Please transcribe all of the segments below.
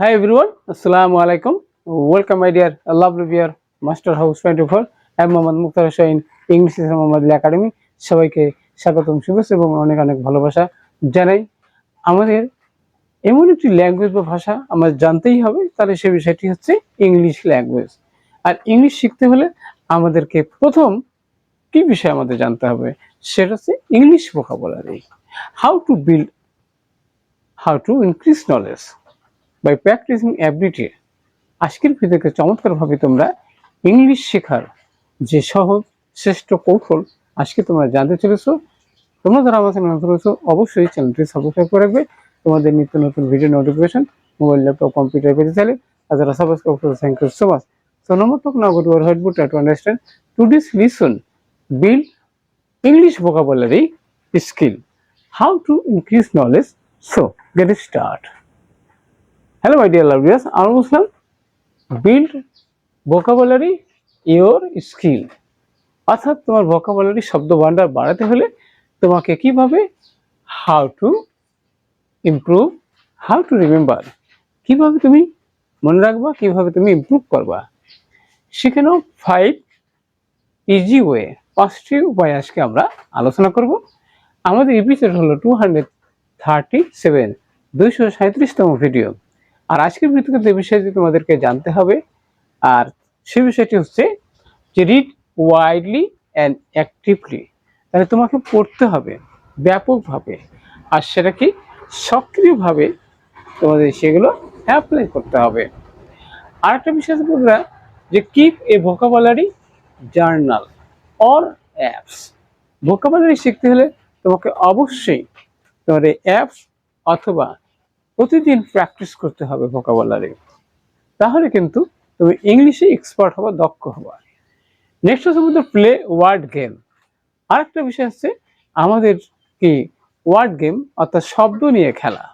Hi everyone, Assalamu alaikum. Welcome my dear lovely viewer, Master House 24. I'm Mohammad Mukhtar Hossain English Islam Mohammad academy সবাইকে স্বাগতম শুভেচ্ছা এবং অনেক অনেক ভালোবাসা জানাই। আমাদের এমন একটি ল্যাঙ্গুয়েজ বা ভাষা আমাদের জানতেই হবে তাহলে সে বিষয়টি হচ্ছে ইংলিশ ল্যাঙ্গুয়েজ আর ইংলিশ শিখতে হলে আমাদেরকে প্রথম কি বিষয় আমাদের জানতে হবে? সেটা হচ্ছে English vocabulary how to build how to increase knowledge by practicing everyday আজকের ভিডিওকে চমৎকারভাবে তোমরা ইংলিশ শেখার যে সহজ, শ্রেষ্ঠ কৌশল আজকে তোমরা জানতে চলেছো। তোমরা যারা আমার চ্যানেল রয়েছো, অবশ্যই চ্যানেলটি সাবস্ক্রাইব করে রাখবে। তোমাদের নিত্য নতুন video notification mobile laptop computer পেতে চাইলে আর যারা সাবস্ক্রাইব করছ thank you so much so number talk now go to our head boot to understand today's listen build English vocabulary skill. How to increase knowledge. So, get it hello, my dear loved viewers. বুঝলাম build vocabulary your skill অর্থাৎ তোমার vocabulary শব্দ ভান্ডার বাড়াতে হলে তোমাকে কীভাবে how to improve how to remember কীভাবে তুমি মনে রাখবা, কীভাবে তুমি ইমপ্রুভ করবা। সেখানেও ফাইভ ইজি ওয়ে পাঁচটি উপায় আজকে আমরা আলোচনা করব। আমাদের এপিসোড হলো টু হান্ড্রেড থার্টি সেভেন দুইশো সাঁত্রিশতম ভিডিও আর আজকের ভিডিওতে যে বিষয়টি তোমাদেরকে জানতে হবে, আর সে বিষয়টি হচ্ছে যে রিড ওয়াইডলি অ্যান্ড অ্যাক্টিভলি তাহলে তোমাকে পড়তে হবে ব্যাপকভাবে, আর সেটা কি সক্রিয়ভাবে তোমাদের সেগুলো অ্যাপ্লাই করতে হবে। আরেকটা বিষয় হচ্ছে বন্ধুরা, যে keep a vocabulary journal or apps vocabulary শিখতে হলে তোমাকে অবশ্যই তোমার অ্যাপস অথবা প্রতিদিন প্র্যাকটিস করতে হবে ভোকাবুলারি তাহলে কিন্তু তুমি ইংলিশে এক্সপার্ট হবা, দক্ষ হবা। নেক্সট হচ্ছে আমাদের প্লে ওয়ার্ড গেম আরেকটা বিষয় হচ্ছে আমাদের কি ওয়ার্ড গেম অর্থাৎ শব্দ নিয়ে খেলা।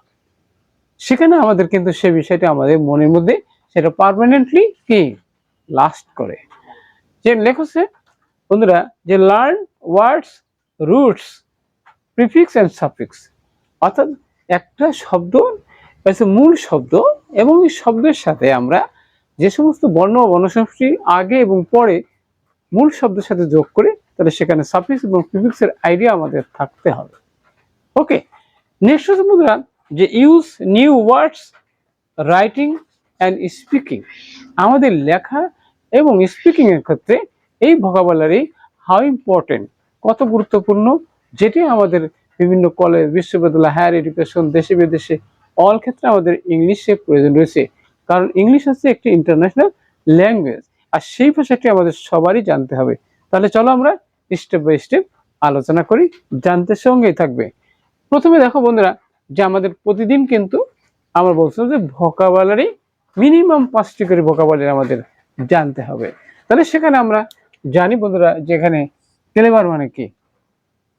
সেখানে আমাদের কিন্তু সে বিষয়টা আমাদের মনের মধ্যে সেটা পারমানেন্টলি কি? লাস্ট করে। যে লেখছে বন্ধুরা, যে learn words roots prefix and suffix অর্থাৎ একটা শব্দ হচ্ছে মূল শব্দ এবং এই শব্দের সাথে আমরা যে সমস্ত বর্ণ বর্ণসংখ্যি আগে এবং পরে মূল শব্দের সাথে যোগ করে তাহলে সেখানে সাফিক্স এবং প্রিফিক্সের আইডিয়া আমাদের থাকতে হবে। ওকে নেক্সট হচ্ছে যে use new words writing and speaking আমাদের লেখা এবং স্পিকিংয়ের ক্ষেত্রে এই ভোকাবুলারি হাউ ইম্পর্টেন্ট কত গুরুত্বপূর্ণ, যেটি আমাদের বিভিন্ন কলেজ, বিশ্ববিদ্যালয় হায়ার এডুকেশন দেশে বিদেশে অল ক্ষেত্রে আমাদের ইংলিশের প্রয়োজন রয়েছে। কারণ ইংলিশ হচ্ছে একটি ইন্টারন্যাশনাল ল্যাঙ্গুয়েজ আর সেই ভাষাটি আমাদের সবারই জানতে হবে। তাহলে চলো আমরা স্টেপ বাই স্টেপ আলোচনা করি, জানতে সঙ্গেই থাকবে। প্রথমে দেখো বন্ধুরা, যে আমাদের প্রতিদিন কিন্তু আমরা বলছিলাম যে ভোকাবুলারি মিনিমাম পাঁচটি করে ভোকাবুলারি আমাদের জানতে হবে। তাহলে সেখানে আমরা জানি বন্ধুরা যেখানে ক্লেভার মানে কি?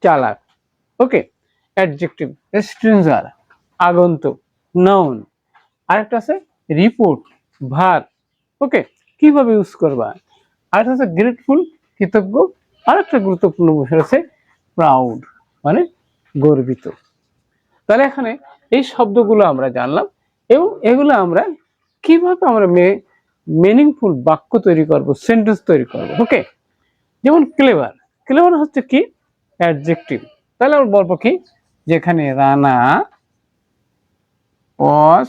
চালাক। ওকে অ্যাডজেক্টিভ স্ট্রেঞ্জার আগন্তুক। নাউন আরেকটা আছে রিপোর্ট ভার। ওকে কীভাবে ইউজ করবা? আরেকটা আছে গ্রেটফুল কৃতজ্ঞ। আরেকটা গুরুত্বপূর্ণ বিষয় আছে প্রাউড মানে গর্বিত। তাহলে এখানে এই শব্দগুলো আমরা জানলাম এবং এগুলো আমরা কীভাবে আমরা মিনিংফুল বাক্য তৈরি করব সেন্টেন্স তৈরি করব ওকে যেমন ক্লেভার ক্লেভার হচ্ছে কি? অ্যাডজেক্টিভ তাহলে আমরা বলব কি? যেখানে Rana was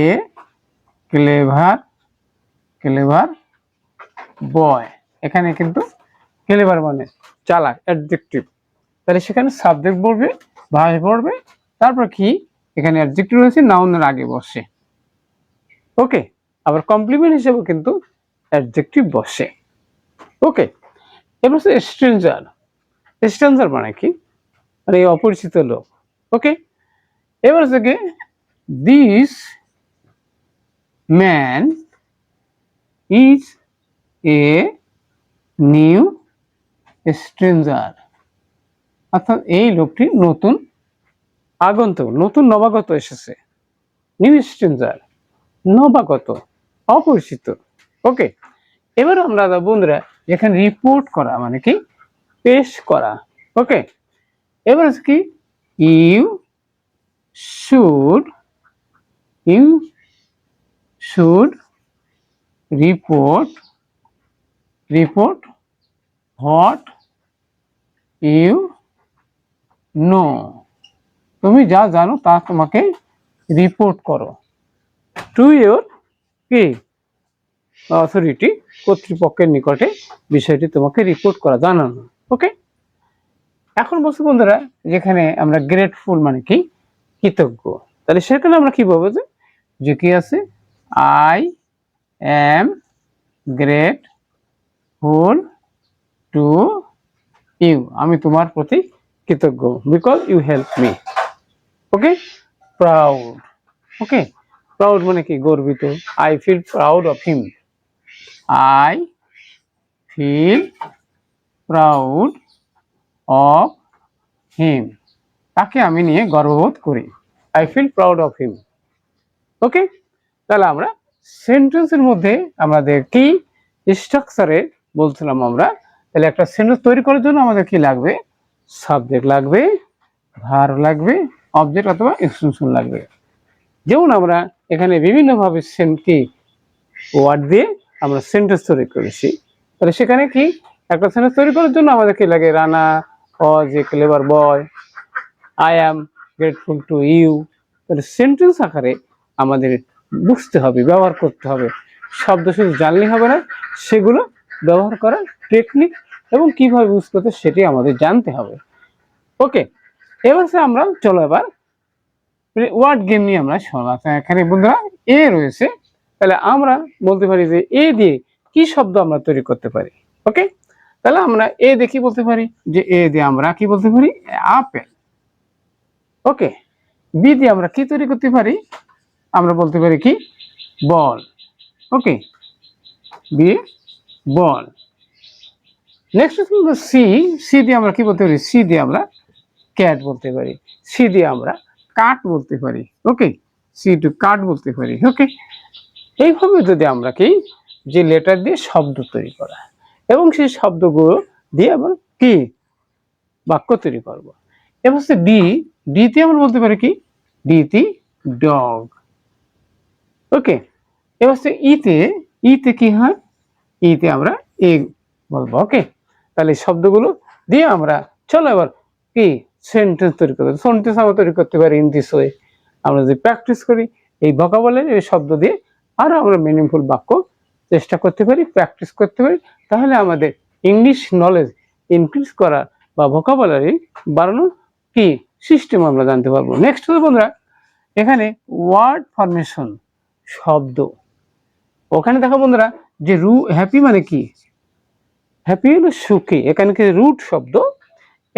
a clever clever boy এখানে কিন্তু ক্লেভার মানে চালাক অ্যাডজেক্টিভ তাহলে সেখানে সাবজেক্ট বলবে ভাস পড়বে, তারপর কি? এখানে অ্যাডজেক্টিভ রয়েছে নাউনের আগে বসে। ওকে আবার কমপ্লিমেন্ট হিসেবে কিন্তু অ্যাডজেক্টিভ বসে। ওকে এবার হচ্ছে স্ট্রেঞ্জার স্ট্রেঞ্জার মানে কি? মানে অপরিচিত লোক। ওকে এবার হচ্ছে this man is a new stranger অর্থাৎ এই লোকটি নতুন আগন্তুক, নতুন নবাগত এসেছে। নিউ স্ট্রেঞ্জার নবাগত, অপরিচিত। ওকে এবার আমরা বন্ধুরা, এখানে রিপোর্ট করা মানে কি? পেশ করা। ওকে এবার কি you should you should report report what you know তুমি যা জানো তা তোমাকে রিপোর্ট করো। টু ইউর কি? অথরিটি কর্তৃপক্ষের নিকটে বিষয়টি তোমাকে রিপোর্ট করা, জানানো। ওকে এখন বলছি বন্ধুরা, যেখানে আমরা গ্রেটফুল মানে কি? কৃতজ্ঞ। তাহলে সেখানে আমরা কি বলব যে যে কি আছে? I am grateful to you আমি তোমার প্রতি কৃতজ্ঞ because you help me okay proud okay proud মানে কি? গর্বিত। I feel proud of him I feel proud of him তাকে আমি নিয়ে গর্ববোধ করি। I feel proud of him okay তাহলে আমরা সেন্টেন্সের মধ্যে আমাদের কি স্ট্রাকচারে বলছিলাম আমরা, তাহলে একটা সেন্টেন্স তৈরি করার জন্য আমাদের কি লাগবে? সাবজেক্ট লাগবে ভার লাগবে অবজেক্ট অথবা এক্সটেনশন লাগবে। যেমন আমরা এখানে বিভিন্নভাবে কি ওয়ার্ড দিয়ে আমরা সেন্টেন্স তৈরি করেছি। তাহলে সেখানে কি একটা সেন্টেন্স তৈরি করার জন্য আমাদের কি লাগে? Rana was a clever boy I am grateful to you তাহলে সেন্টেন্স আকারে আমাদের বুঝতে হবে, ব্যবহার করতে হবে। শব্দ শুধু জানলে হবে না, সেগুলো ব্যবহার করার টেকনিক এবং কীভাবে ইউজ করতে সেটি আমাদের জানতে হবে। ওকে এবার আমরা চলো এবার ওয়ার্ড গেম নিয়ে আমরা শোনা এখানে বন্ধুরা এ রয়েছে। তাহলে আমরা বলতে পারি যে এ দিয়ে কি শব্দ আমরা তৈরি করতে পারি? ওকে তাহলে আমরা এ দিয়ে কি বলতে পারি? যে এ দিয়ে আমরা কি বলতে পারি? আপেল ওকে বি দিয়ে আমরা কি তৈরি করতে পারি? আমরা বলতে পারি কি? বল। ওকে? বি বল। নেক্সট সি সি দিয়ে আমরা কি বলতে পারি? সি দিয়ে আমরা ক্যাট বলতে পারি। সি দিয়ে আমরা কাঠ বলতে পারি। ওকে? সি টু কাঠ বলতে পারি। ওকে? এইভাবে যদি আমরা কি? যে লেটার দিয়ে শব্দ তৈরি করা। এবং সেই শব্দগুলো দিয়ে আবার কি? বাক্য তৈরি করব। এবার হচ্ছে ডি ডিতে আমরা বলতে পারি কি? ডিতে ডগ ওকে এবার হচ্ছে ইতে ইতে কি হয়? ইতে আমরা এ বলব ওকে তাহলে শব্দগুলো দিয়ে আমরা চলো এবার কি সেন্টেন্স তৈরি করতে সেন্টেন্স আমরা তৈরি করতে পারি ইন দিস ওয়ে আমরা যদি প্র্যাকটিস করি, এই ভোকাবুলারি এই শব্দ দিয়ে আরও আমরা মিনিংফুল বাক্য চেষ্টা করতে পারি প্র্যাকটিস করতে পারি। তাহলে আমাদের ইংলিশ নলেজ ইনক্রিজ করা বা ভোকাবুলারি বাড়ানোর কি সিস্টেম আমরা জানতে পারব। নেক্সট হলো বন্ধুরা, এখানে ওয়ার্ড ফরমেশন শব্দ। ওখানে দেখো বন্ধুরা, যে রু, হ্যাপি মানে কি? হ্যাপি হলো সুখী, এখানে কি রুট শব্দ?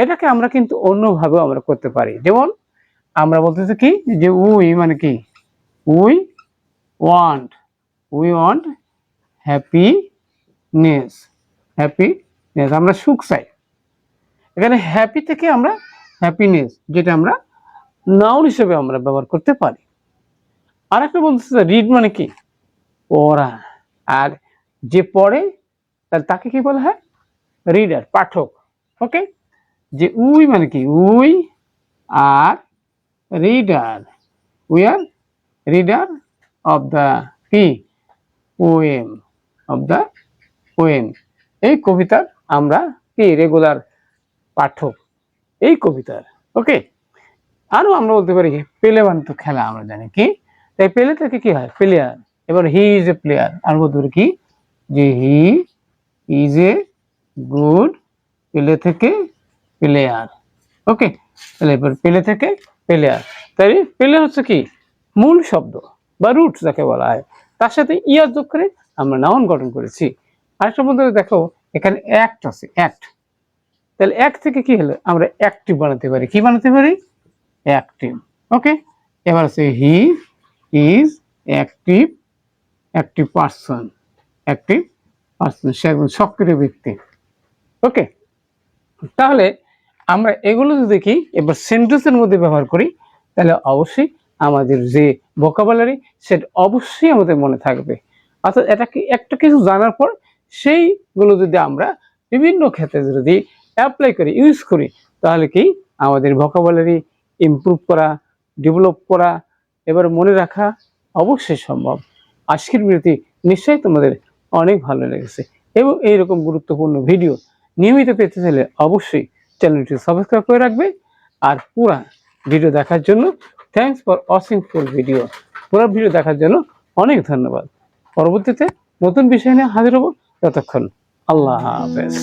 এটাকে আমরা কিন্তু অন্যভাবেও আমরা করতে পারি। যেমন আমরা বলতেছি কি? যে উই মানে কি? We want we want happiness happiness. আমরা সুখ চাই। এখানে হ্যাপি থেকে আমরা হ্যাপিনেস, যেটা আমরা নাউন হিসেবে আমরা ব্যবহার করতে পারি। আর একটা বলতেছে রিড মানে কি? পড়া। আর যে পড়ে, তাহলে তাকে কি বলা হয়? রিডার পাঠক। ওকে যে উই মানে কি? We are reader we are reader of the কি? পোয়েম অফ দ্য পোয়েম এই কবিতার আমরা কি? রেগুলার পাঠক। এই কবিতার। ওকে আরও আমরা বলতে পারি পেলে তো খেলা আমরা জানি। কি? তাই পেলে থেকে কি হয়? প্লেয়ার এবার হি ইজ এ প্লেয়ার আর বলতে কি? যে হি ইজ এ গুড পেলে থেকে প্লেয়ার ওকে তাহলে এবার পেলে থেকে প্লেয়ার তাই পেলে হচ্ছে কি? মূল শব্দ বা রুট যাকে বলা হয়। তার সাথে ইয়ার যোগ করে আমরা নাউন গঠন করেছি। আরেকটা মধ্যে দেখো, এখানে অ্যাক্ট আছে অ্যাক্ট তাহলে এক থেকে কি হলো? আমরা অ্যাক্টিভ বানাতে পারি। কি বানাতে পারি? অ্যাক্টিভ ওকে এবার আছে he is active active person active person সে একজন সক্রিয় ব্যক্তি। ওকে তাহলে আমরা এগুলো যদি দেখি, এবার সেন্টেন্সের মধ্যে ব্যবহার করি, তাহলে অবশ্যই আমাদের যে ভোকাবুলারি সেটা অবশ্যই আমাদের মনে থাকবে। অর্থাৎ এটা কি, একটা কিছু জানার পর, সেইগুলো যদি আমরা বিভিন্ন ক্ষেত্রে যদি অ্যাপ্লাই করি ইউজ করি, তাহলে কি আমাদের ভোকাবুলারি ইমপ্রুভ করা ডেভেলপ করা এবার মনে রাখা অবশ্যই সম্ভব। আজকের বিরতি নিশ্চয়ই তোমাদের অনেক ভালো লেগেছে এবং এইরকম গুরুত্বপূর্ণ ভিডিও নিয়মিত পেতে চাইলে অবশ্যই চ্যানেলটি সাবস্ক্রাইব করে রাখবে আর পুরা ভিডিও দেখার জন্য thanks for watching full video পুরো ভিডিও দেখার জন্য অনেক ধন্যবাদ। পরবর্তীতে নতুন বিষয় নিয়ে হাজির হব। ততক্ষণ আল্লাহ হাফেজ।